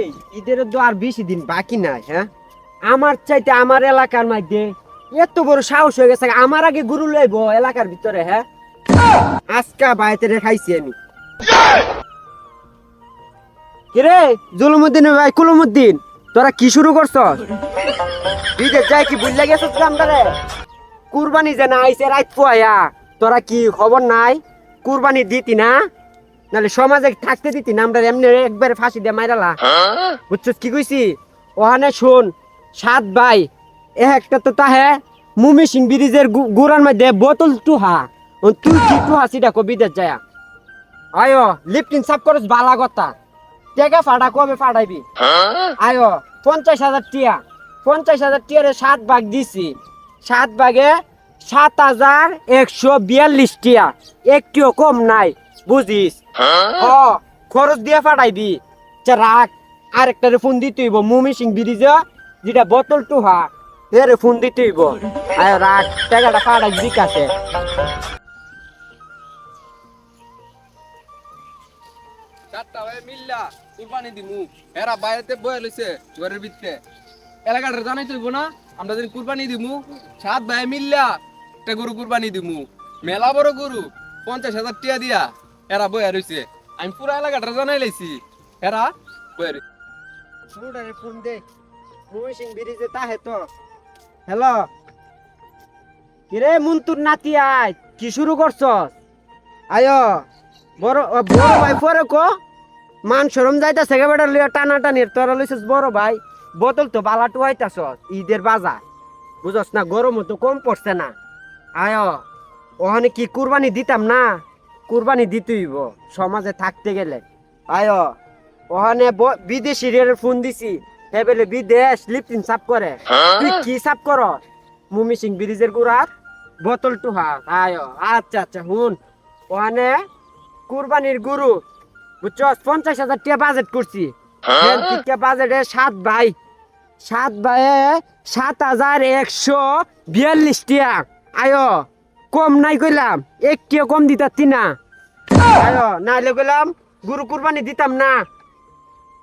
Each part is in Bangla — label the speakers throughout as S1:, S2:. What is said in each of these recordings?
S1: এই, ঈদের তো আর বেশি দিন বাকি নাই হ্যাঁ? আমার চাইতে আমার এলাকার মধ্যে এত বড় সাহস হয়ে গেছে, আমার আগে লইব এলাকার ভিতরে হ্যাঁ? আজকা বাইতে খাইছি আমি। কিরে, জুলুমুদ্দিন ভাই, কুলুমুদ্দিন, তোরা কি শুরু করছ বিদেশ যাই কি বুঝলে গেছিস কামদারে কুরবানি যে না আইসে পোয়া, তোরা কি খবর নাই? কুরবানি দিতি না? নাহলে সমাজে থাকতে দিতি না, আমরা এমনি একবারে ফাঁসি দিয়ে মাইরালা। বুঝছিস কি কইছি? ওখানে শোন, সাত ভাই এ একটা তো তাহে মুমি সিং ব্রিজের গুড়ার মধ্যে বোতল টুহা। তুই কি টুহা সিটা কো বিদেশ যায়? আয়ো লিফটিন সাপ করস বালা কথা। টেকা ফাড়া, কবে ফাড়াইবি? আয়ো, পঞ্চাশ হাজার টিয়া। পঞ্চাশ হাজার টিয়ারে সাত ভাগ দিছি। সাত ভাগে সাত হাজার একশো বিয়াল্লিশ টিয়া। একটিও কম নাই। বুঝিস? ও খরচ দিয়ে ফাটাইবি চা রাখ আরেকটারে ফোন দিতে হইব মুমি সিং ব্রিজে যেটা বোতল টুহা এর ফোন দিতে হইব। আয় রাখ টাকাটা ফাটাই বিকাশে
S2: চারটা ভাই মিল্লা কুরবানি দিমু। এরা বাইরেতে বয়ে লইছে ঘরের ভিতরে। এলাকাটা জানাই তুইব না আমরা যদি কুরবানি দিমু সাত ভাই মিল্লা একটা গরু কুরবানি দিমু। মেলা বড় গরু পঞ্চাশ হাজার টিয়া দিয়া। এরা বয়ে রইছে আমি পুরা এলাকাটা জানাই লাইছি। এরা? বয়ে রইছে
S1: শুটারে ফোন দে। মুমি সিং ব্রিজে তাহে তো। হ্যালো? কিরে মুন্তুর নাতি আয় কি শুরু করছস? আয়ো বড় বড় ভাই পরে কো। মান সরম যাইতা সেগে বেটা লিয়া টানা টানির তোরা লইছিস বড় ভাই। বোতল তো বালা টুয়াইতাছ ঈদের বাজার। বুঝস না গরম তো কম পড়ছে না। আয় ওখানে কি কুরবানি দিতাম না? কুরবানি দিতেইব সমাজে থাকতে গেলে। আয় ওখানে বিদেশি ফোন দিছি হে বলে বিদেশ লিপটিন সাপ করে। তুই কি সাপ কর? মুমি সিং ব্রিজের গুড়ার বোতল টুহা। আয় আচ্ছা আচ্ছা হুন। ওখানে কুরবানির গুরু বুঝছস পঞ্চাশ হাজার টাকা বাজেট করছি। বাজেটে সাত ভাই। সাত ভাইয়ে সাত হাজার একশো বিয়াল্লিশ টিয়া আয় কম নাই কইলাম একটিও কম দিতাছি না। নাইলে গুরু কুরবানি দিতাম না।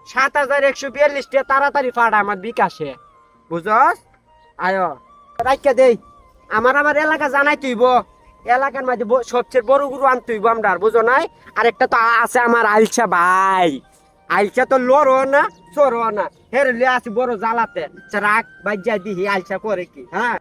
S1: সাত হাজার একশো তাড়াতাড়ি আমার বিকাশে। বুঝস? আয় রাইকা দেই। আমার আমার এলাকা জানাই তুইব। এলাকার মাঝে সবচেয়ে বড় গুরু আনতে হইব আমরা আর বুঝো নাই? আর একটা তো আছে আমার আইলছা ভাই। আইলছা তো লড়ো না, চড়ো না। হেরে লিয়ে আসি বড় জ্বালাতে। রাখ বাজ্যা দিহি আইলছা করে কি হ্যাঁ?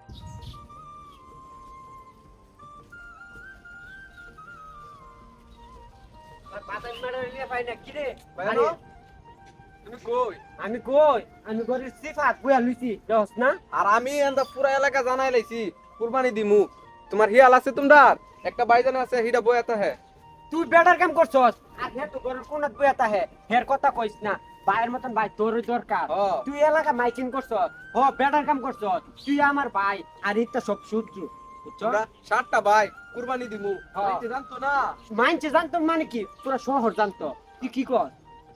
S1: আমি কই? আমি গরিব সিফাত বুয়া লুইছি দোস না?
S2: আর আমি এন্দা পুরা এলাকা জানাই লাইছি কুরবানি দিমু। তোমার হিয়াল আছে তোমরার একটা বাইজান আছে হিডা বয়াতা হে।
S1: তুই বেটার কাম করছস? আর হে তো গরিব কোনাত হে। হের কথা কইস না ভাইয়ের মতন ভাই তোর দরকার। তুই এলাকা মাইকিং করছস? ও বেটার কাম করছস। তুই আমার ভাই আর ইত্যা সব সূত্র
S2: তোমরা সাতটা ভাই কুরবানি দিমু। জানতো না?
S1: মানছে জানতো মানে কি? পুরো শহর জানতো। তুই কি কর?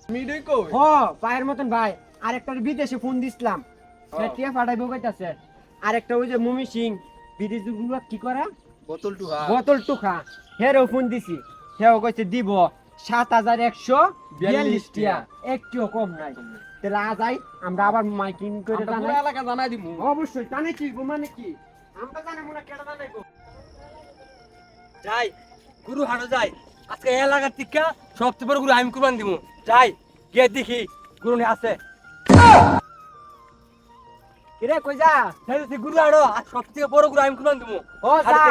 S2: মিডই কই?
S1: হ ভাইয়ের মতন ভাই। আর বিদেশে ফোন দিছিলাম। সে
S2: হ্যাঁ।
S1: টিয়া ফাটাইবো কইতাছে। আর একটা ওই যে মুমি সিং বিদেশি গুলো কি করে?
S2: বোতল টু হা
S1: বোতল টুকা হেরও ফোন দিছি। হেও কইছে দিব সাত হাজার একশো বিয়াল্লিশ টিয়া। একটিও কম নাই। তাহলে আজ আই আমরা আবার মাইকিং করে জানাই।
S2: এলাকা জানাই দিমু।
S1: অবশ্যই জানাই কি গো মানে কি? আমরা জানি মনে কেডা জানাইবো? যাই গুরু হানো যাই। আজকে এলাকার টিকা সবচেয়ে বড় গুরু আমি কুরবান দিব যাই গিয়ে দেখি গুরু আছে। কিরে কই যা? সেই গুরু আনো আর সবচেয়ে বড় গুরু আমি কুরবান দিব ও যা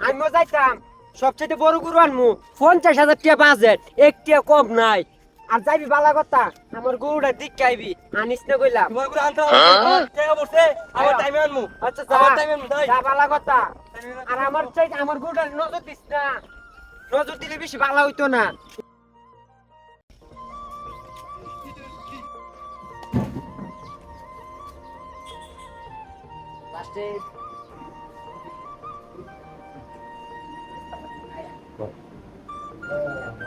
S1: আমি যাইতাম। সবচেয়ে বড় গুরু আনমু। পঞ্চাশ হাজার টাকা বাজেট একটিয়া কম নাই। আর যাইবি বালা কথা আমার গরুটা দিক আইবি আনিস না কইলাম।
S2: তোমারগুলো আনতে টাকা বসে আবার টাইমে আনমু।
S1: আচ্ছা যা।
S2: আবার টাইমে আনমু যাই।
S1: যা বালা কথা। আর আমার চাই আমার গরুটা নজর দিস না। নজর দিলে বেশি বালা হইতো না। লাস্টে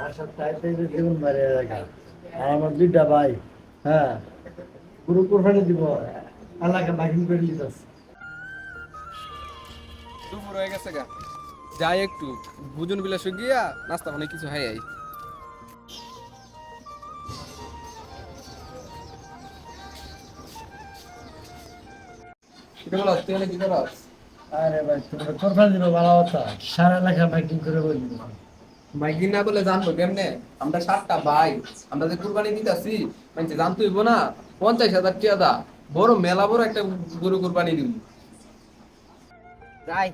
S3: আসার টাইপে যে জীবন মারে রাখা আর আমার দুইটা ভাই। হ্যাঁ। পুরো দিব। এলাকা বাকিং করে দিতেছে
S2: দুপুর হয়ে গেছে গা। যাই একটু বুজুন বিলাসে গিয়া নাস্তা মানে কিছু হাই না বলে জানব কেমনে? আমরা সাতটা ভাই আমরা যে দিতেছি পঞ্চাশ হাজার টিয়া দা। বড় মেলা বড় একটা গরু কুরবানি দিব।
S1: যাই।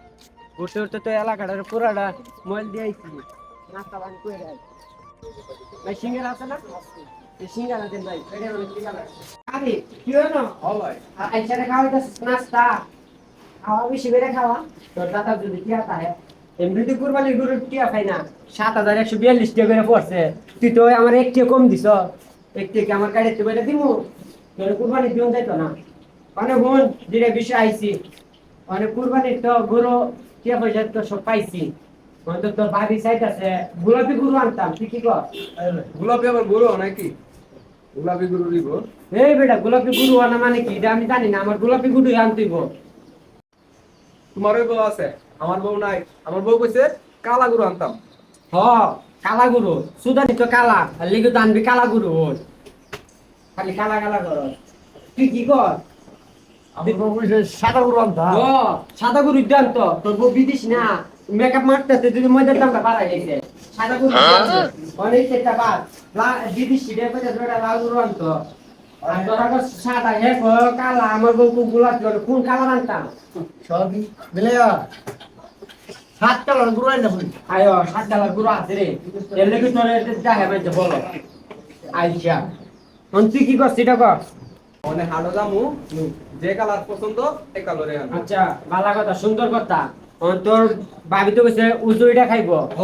S1: ঘুরতে ঘুরতে তো এলাকাটার পুরাটা মোবাইল দিয়ে আইছি। নাস্তা পানি করে ভাই সিঙ্গার আছে না? সিঙ্গার আছে ভাই এটা হলো সিঙ্গার আরে কি হলো? না
S2: ও ভাই
S1: আইসারে খাওয়া যাচ্ছে নাস্তা। খাওয়া বেশি করে খাওয়া। তোর দাদা যদি টিয়া থাকে এমনিতে কুরবানি গরু টিয়া খাই না। সাত হাজার একশো বিয়াল্লিশ টাকা করে পড়ছে। তুই তো আমার একটিও কম দিছ। একটি আমার গাড়িতে বইটা দিব তোর কুরবানি দিও যাইতো না। মানে বোন যেটা বিষয় আইছি। মানে কুরবানির তো গরু টিয়া পয়সা তো সব পাইছি? তো তোর বাড়ি সাইড আছে গোলাপি গরু আনতাম তুই কি কর?
S2: গোলাপি আবার গরু নাকি গোলাপি গরু দিব।
S1: এই বেটা গোলাপি গরু আনা মানে কি? এটা আমি জানি না আমার গোলাপি গরু আনতেইব
S2: তোমার ওই বউ আছে? আমার বউ নাই। আমার বউ কইছে কালা গরু আনতাম।
S1: হ কালা গরু। সুদানি তো কালা আর লিগে তো আনবি কালা গরু। খালি কালা কালা কর তুই কি কর?
S3: সাদা গরু আনতা?
S1: ও সাদা গরু দাম তো তোর বউ বিদিস না। মেকআপ মারতেছে যদি ময়দার দামটা বাড়াই গেছে সাদা গরু অনেক চেষ্টা বাদ। বিদিস লাল গরু আনতো। আর তোর আবার সাদা হে কালা। আমার বউ গোলাপি গরু কোন কালার আনতাম?
S3: সবই মিলে সাত কালার গরু আইনা বলি।
S1: আয়ো সাত কালার গরু আছে রে। এর লেগে তোর দেখে বলো। আইসা। তুই কি করছিস এটা কর।
S2: মানে হাড়ো জামু যে কালার পছন্দ এই কালারে
S1: আচ্ছা ভালো কথা সুন্দর কথা। তোর ভাবি তো কইছে উজুরিটা খাইবো।
S2: হ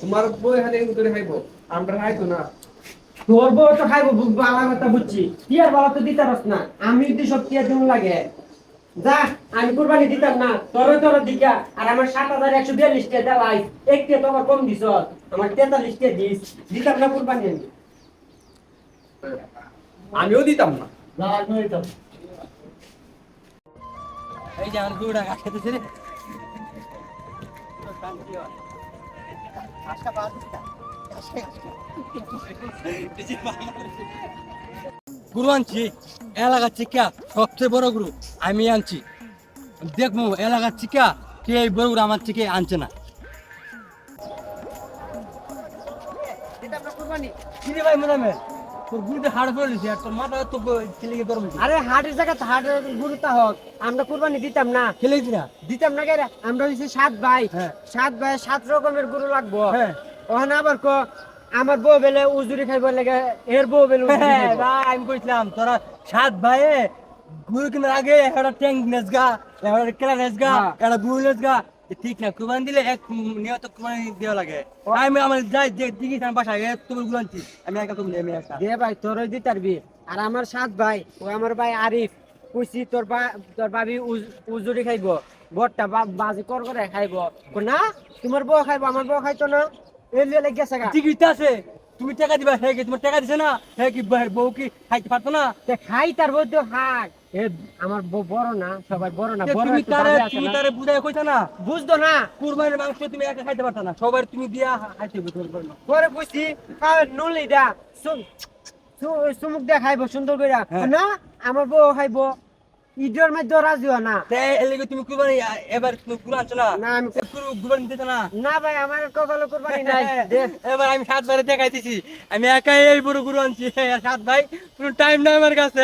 S2: তোমার বউ এখানে খাইবো। আমরা খাইতো না।
S1: তোর বউ তো খাইবো ভালো কথা বুঝছি। টিয়ার বাবা তো দিতে না। আমি যদি সব টিয়ার দিন লাগে। যা আমি কুরবানি দিতাম না। তোর তোর দিকা। আর আমার সাত হাজার একশো বিয়াল্লিশ টিয়া দেলাই এক টিয়া তো আমার কম দিস আমার তেতাল্লিশ টিয়া দিস। দিতাম না কুরবানি আমি।
S2: আমিও দিতাম না।
S1: এই যে আমার গরুটা খেতেছে রে।
S4: গুরু আনছি এলাকার চিকা সবচেয়ে বড় গুরু আমি আনছি। দেখব এলাকার চিকা কে এই বড় গুরু আমার থেকে আনছে না। ভাই মনে হয় তোর গুরুতে হাড় পড়ে আর তোর মাথা তো খেলে গরম
S1: আরে হাটের জায়গা হাটের গুরুতা হোক আমরা কুরবানি দিতাম না
S4: খেলে গেছি
S1: দিতাম না কেরা আমরা হইছি সাত ভাই
S4: হ্যাঁ।
S1: সাত ভাই সাত রকমের গরু লাগবো
S4: হ্যাঁ।
S1: ওখানে আবার কো আমার বউ বেলে উজুরি খাইব লাগে এর বউ বেলে
S4: হ্যাঁ। ভাই আমি কইছিলাম তোরা সাত ভাইয়ে গুরু কেনার আগে একটা ট্যাঙ্ক নেসগা একটা কেলা নেসগা। একটা গুরু নেসগা ঠিক না কুরবানি দিলে এক নিয়ত কুরবানি দেওয়া লাগে। আমি আমার যাই যে দিঘি আমার বাসায় এ তুমি গুলো আনছি আমি একা তুমি আমি একা।
S1: দে ভাই তোর দিতে পারবি আর আমার সাত ভাই ও আমার ভাই আরিফ। কইছি তোর বা তোর ভাবি উজ- উজুরি খাইব বটটা বা- বাজি কর করে খাইব না তোমার বউ খাইব আমার বউ খাইতো না। এর লিয়ে লেগে গেছে
S4: টিকিট আছে। তুমি টাকা দিবা হ্যাঁ কি তোমার টাকা দিছে না? হ্যাঁ কি বউ কি খাইতে পারতো না?
S1: তে খাই তার বউ তো খাক। এ আমার বউ বড় না সবাই বড় না বড়
S4: তুমি
S1: একটু
S4: তারে তুমি তারে বুঝাই কইতা না?
S1: বুঝতো না।
S4: কুরবানির মাংস তুমি একা খাইতে পারতো না। সবার তুমি দিয়া খাইতে হবে তোর জন্য।
S1: পরে বুঝছি নুলি দা সুমুক দিয়ে খাইবো সুন্দর করে। না আমার বউ খাইবো। ঈদের মধ্যে রাজি হয় না।
S4: তে তুমি কুরবানি এবার তুমি কুরবানি আনছো না?
S1: আমি
S4: কুরবানি দিতে না?
S1: না ভাই আমার কপালে কোরবানি নাই।
S4: এবার আমি সাত বারে দেখাইতেছি। আমি একাই এই বড় গুরু আনছি। সাত ভাই কোনো টাইম নাই আমার কাছে।